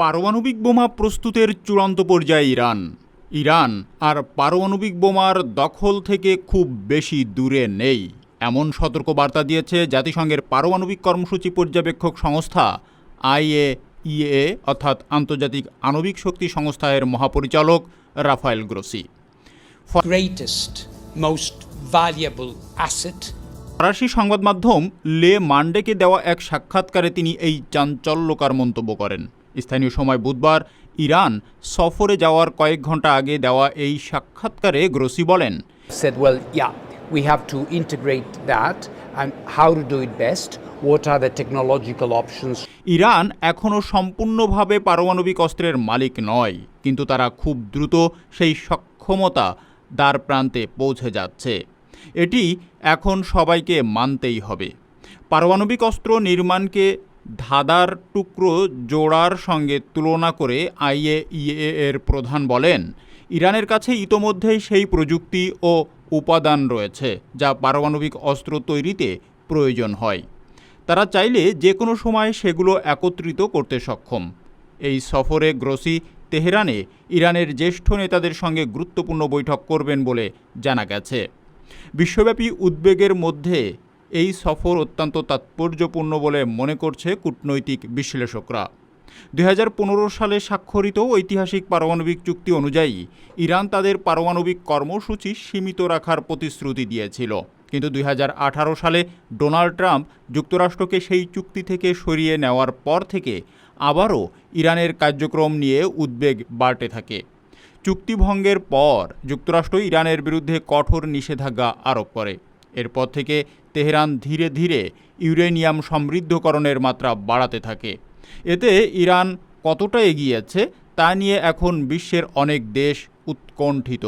পারমাণবিক বোমা প্রস্তুতের চূড়ান্ত পর্যায়ে ইরান। ইরান আর পারমাণবিক বোমার দখল থেকে খুব বেশি দূরে নেই। এমন সতর্কবার্তা দিয়েছে জাতিসংঘের পারমাণবিক কর্মসূচি পর্যবেক্ষক সংস্থা আইএ ইএ অর্থাৎ আন্তর্জাতিক আণবিক শক্তি সংস্থা এর মহাপরিচালক রাফায়েল গ্রোসি। ফরাসি সংবাদ মাধ্যম লে মান্ডেকে দেওয়া এক সাক্ষাৎকারে তিনি এই চাঞ্চল্যকার মন্তব্য করেন। স্থানীয় সময় বুধবার ইরান সফরে যাওয়ার কয়েক ঘণ্টা আগে দেওয়া এই সাক্ষাৎকারে গ্রোসি বলেন said, well, yeah, we have to integrate that and how to do it best. What are the technological options? Iran এখনও সম্পূর্ণভাবে পারমাণবিক অস্ত্রের মালিক নয় কিন্তু তারা খুব দ্রুত সেই সক্ষমতা দ্বার প্রান্তে পৌঁছে যাচ্ছে এটি এখন সবাইকে মানতেই হবে পারমাণবিক অস্ত্র নির্মাণকে ধাঁধার টুকরো জোড়ার সঙ্গে তুলনা করে আইএইএ এর প্রধান বলেন, ইরানের কাছে ইতোমধ্যেই সেই প্রযুক্তি ও উপাদান রয়েছে, যা পারমাণবিক অস্ত্র তৈরিতে প্রয়োজন হয়। তারা চাইলে যে কোনো সময় সেগুলো একত্রিত করতে সক্ষম। এই সফরে গ্রোসি তেহরানে ইরানের জ্যেষ্ঠ নেতাদের সঙ্গে গুরুত্বপূর্ণ বৈঠক করবেন বলে জানা গেছে। বিশ্বব্যাপী উদ্বেগের মধ্যে এই সফর অত্যন্ত তাৎপর্যপূর্ণ বলে মনে করছে কূটনৈতিক বিশ্লেষকরা। দুই হাজার পনেরো সালে স্বাক্ষরিত ঐতিহাসিক পারমাণবিক চুক্তি অনুযায়ী ইরান তাদের পারমাণবিক কর্মসূচি সীমিত রাখার প্রতিশ্রুতি দিয়েছিল। কিন্তু দুই হাজার আঠারো সালে ডোনাল্ড ট্রাম্প যুক্তরাষ্ট্রকে সেই চুক্তি থেকে সরিয়ে নেওয়ার পর থেকে আবারও ইরানের কার্যক্রম নিয়ে উদ্বেগ বাড়তে থাকে। চুক্তিভঙ্গের পর যুক্তরাষ্ট্র ইরানের বিরুদ্ধে কঠোর নিষেধাজ্ঞা আরোপ করে। এরপর থেকে তেহরান ধীরে ধীরে ইউরেনিয়াম সমৃদ্ধকরণের মাত্রা বাড়াতে থাকে। এতে ইরান কতটা এগিয়েছে তা নিয়ে এখন বিশ্বের অনেক দেশ উৎকণ্ঠিত।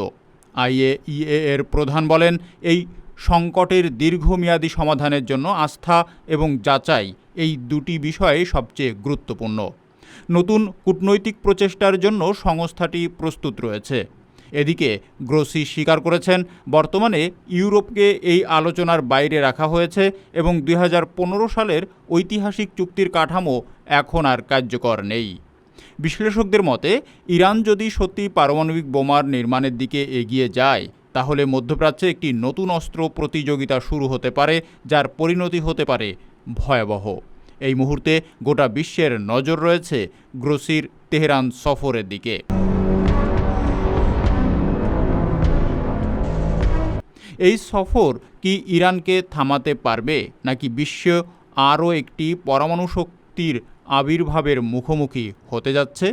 আইএইএ এর প্রধান বলেন, এই সংকটের দীর্ঘমেয়াদী সমাধানের জন্য আস্থা এবং যাচাই এই দুটি বিষয়ে সবচেয়ে গুরুত্বপূর্ণ। নতুন কূটনৈতিক প্রচেষ্টার জন্য সংস্থাটি প্রস্তুত রয়েছে। এদিকে গ্রোসি স্বীকার করেছেন, বর্তমানে ইউরোপকে এই আলোচনার বাইরে রাখা হয়েছে এবং দু হাজার পনেরো সালের ঐতিহাসিক চুক্তির কাঠামো এখন আর কার্যকর নেই। বিশ্লেষকদের মতে, ইরান যদি সত্যি পারমাণবিক বোমার নির্মাণের দিকে এগিয়ে যায়, তাহলে মধ্যপ্রাচ্যে একটি নতুন অস্ত্র প্রতিযোগিতা শুরু হতে পারে, যার পরিণতি হতে পারে ভয়াবহ। এই মুহূর্তে গোটা বিশ্বের নজর রয়েছে গ্রোসির তেহরান সফরের দিকে। এই সফর কি ইরানকে থামাতে পারবে নাকি বিশ্ব আরও একটি পরমাণু শক্তির আবির্ভাবের মুখোমুখি হতে যাচ্ছে?